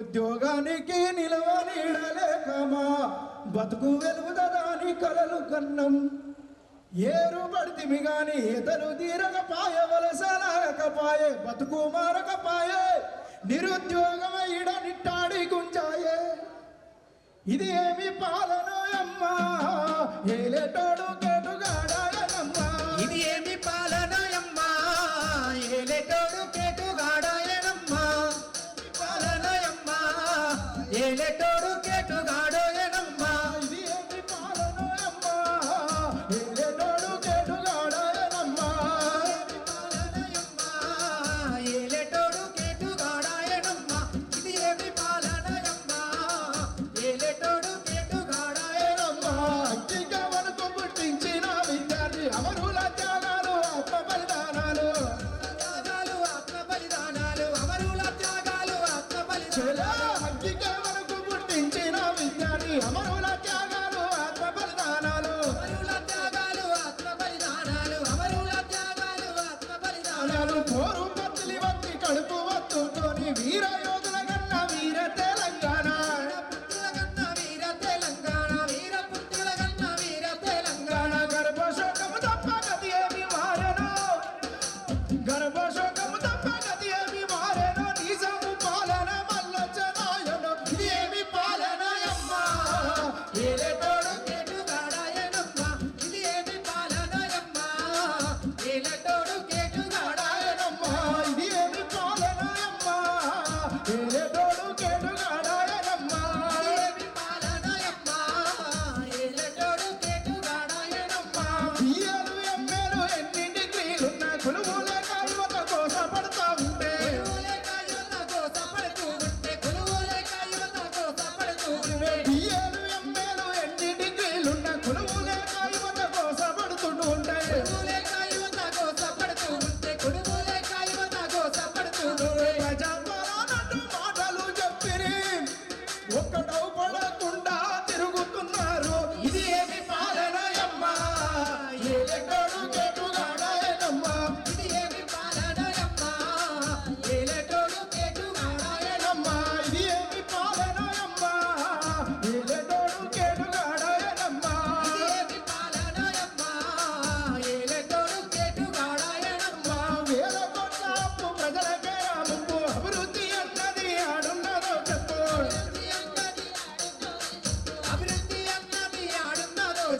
ఉద్యోగానికి నిలవనీడలేకమా బతుకు వెలుగుదాని కలలు కన్నం? ఏరు పడితిమి గాని ఇతరు తీరకపాయ వలసలారకపాయే బతుకు మారకపాయే నిరుద్యోగమైడ నిట్టాడి గుంజాయే. ఇది ఏమి పాలనోయమ్మా? ఏలేటోడు கேட்டோடு கேட்டுக 生。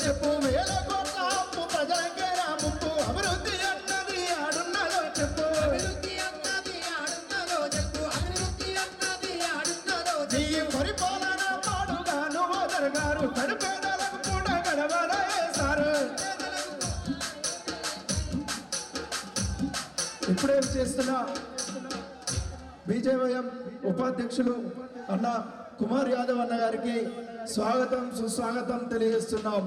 చెప్పు వేల కోట్ల అప్పు ప్రజలకే అభివృద్ధి అన్నది ఆడున్నదో చెప్పు. అభివృద్ధి అన్నది ఆడున్నదో చెప్పు. అభివృద్ధి అన్నది ఆడున్నదో ఈ పరిపాలన పాడుగాను మోదర్ కూడా గడవల ఇప్పుడేం చేస్తున్నా బీజేవైఎం ఉపాధ్యక్షులు అన్నా కుమార్ యాదవ్ అన్న గారికి స్వాగతం సుస్వాగతం తెలియజేస్తున్నాం.